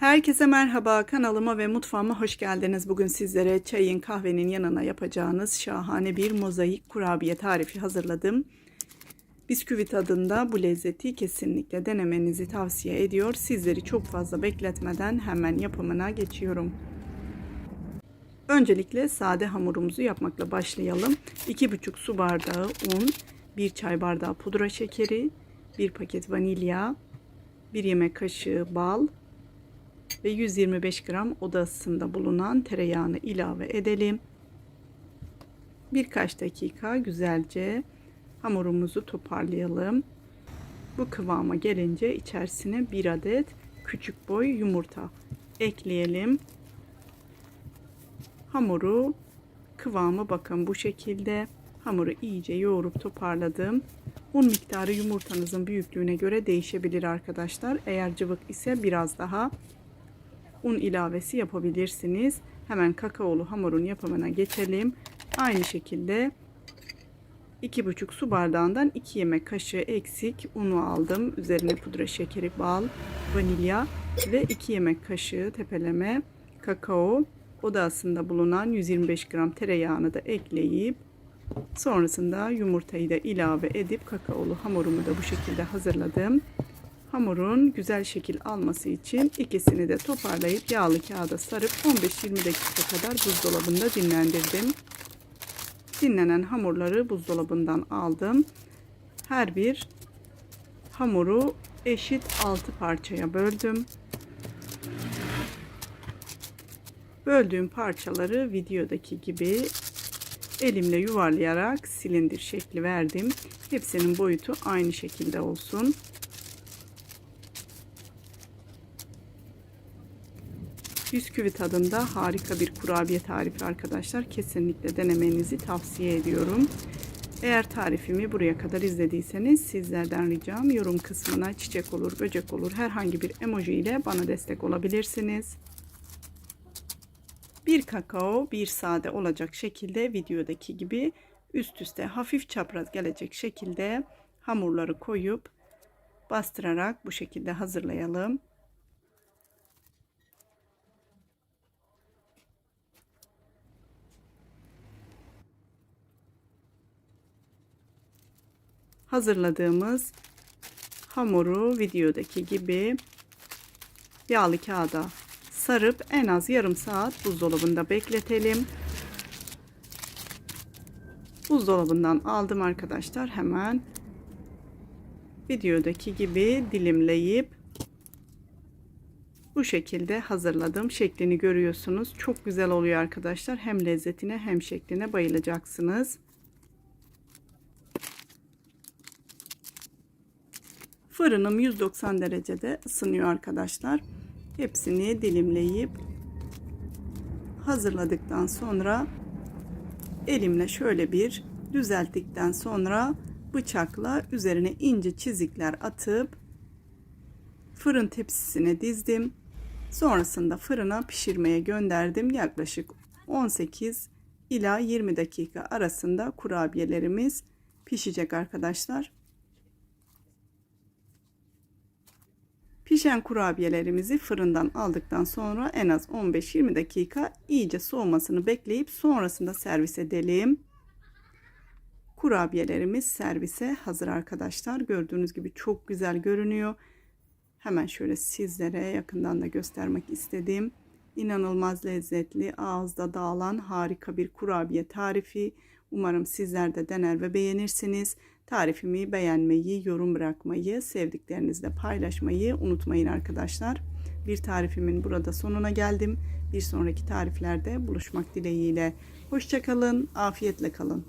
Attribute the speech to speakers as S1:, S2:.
S1: Herkese merhaba kanalıma ve mutfağıma hoş geldiniz. Bugün sizlere çayın kahvenin yanına yapacağınız şahane bir mozaik kurabiye tarifi hazırladım. Bisküvi tadında bu lezzeti kesinlikle denemenizi tavsiye ediyor. Sizleri çok fazla bekletmeden hemen yapımına geçiyorum. Öncelikle sade hamurumuzu yapmakla başlayalım. 2,5 su bardağı un, 1 çay bardağı pudra şekeri, 1 paket vanilya, 1 yemek kaşığı bal, ve 125 gram oda ısısında bulunan tereyağını ilave edelim. Birkaç dakika güzelce hamurumuzu toparlayalım. Bu kıvama gelince içerisine bir adet küçük boy yumurta ekleyelim. Hamuru kıvamı bakın bu şekilde. Hamuru iyice yoğurup toparladım. Un miktarı yumurtanızın büyüklüğüne göre değişebilir arkadaşlar. Eğer cıvık ise biraz daha un ilavesi yapabilirsiniz. Hemen kakaolu hamurun yapımına geçelim. Aynı şekilde 2,5 su bardağından 2 yemek kaşığı eksik unu aldım. Üzerine pudra şekeri, bal, vanilya ve 2 yemek kaşığı tepeleme kakao odasında bulunan 125 gram tereyağını da ekleyip sonrasında yumurtayı da ilave edip kakaolu hamurumu da bu şekilde hazırladım. Hamurun güzel şekil alması için ikisini de toparlayıp yağlı kağıda sarıp 15-20 dakika kadar buzdolabında dinlendirdim. Dinlenen hamurları buzdolabından aldım. Her bir hamuru eşit 6 parçaya böldüm. Böldüğüm parçaları videodaki gibi elimle yuvarlayarak silindir şekli verdim. Hepsinin boyutu aynı şekilde olsun. Bisküvi tadında harika bir kurabiye tarifi arkadaşlar. Kesinlikle denemenizi tavsiye ediyorum. Eğer tarifimi buraya kadar izlediyseniz sizlerden ricam yorum kısmına çiçek olur, böcek olur herhangi bir emoji ile bana destek olabilirsiniz. Bir kakao, bir sade olacak şekilde videodaki gibi üst üste hafif çapraz gelecek şekilde hamurları koyup bastırarak bu şekilde hazırlayalım. Hazırladığımız hamuru videodaki gibi yağlı kağıda sarıp en az yarım saat buzdolabında bekletelim. Buzdolabından aldım arkadaşlar hemen videodaki gibi dilimleyip bu şekilde hazırladım. Şeklini görüyorsunuz. Çok güzel oluyor arkadaşlar. Hem lezzetine hem şekline bayılacaksınız. Fırınım 190 derecede ısınıyor arkadaşlar. Hepsini dilimleyip hazırladıktan sonra elimle şöyle bir düzelttikten sonra bıçakla üzerine ince çizikler atıp fırın tepsisine dizdim. Sonrasında fırına pişirmeye gönderdim. Yaklaşık 18 ila 20 dakika arasında kurabiyelerimiz pişecek arkadaşlar. Pişen kurabiyelerimizi fırından aldıktan sonra en az 15-20 dakika iyice soğumasını bekleyip sonrasında servis edelim. Kurabiyelerimiz servise hazır arkadaşlar. Gördüğünüz gibi çok güzel görünüyor. Hemen şöyle sizlere yakından da göstermek istedim. İnanılmaz lezzetli, ağızda dağılan harika bir kurabiye tarifi. Umarım sizler de dener ve beğenirsiniz. Tarifimi beğenmeyi, yorum bırakmayı, sevdiklerinizle paylaşmayı unutmayın arkadaşlar. Bir tarifimin burada sonuna geldim. Bir sonraki tariflerde buluşmak dileğiyle. Hoşçakalın, afiyetle kalın.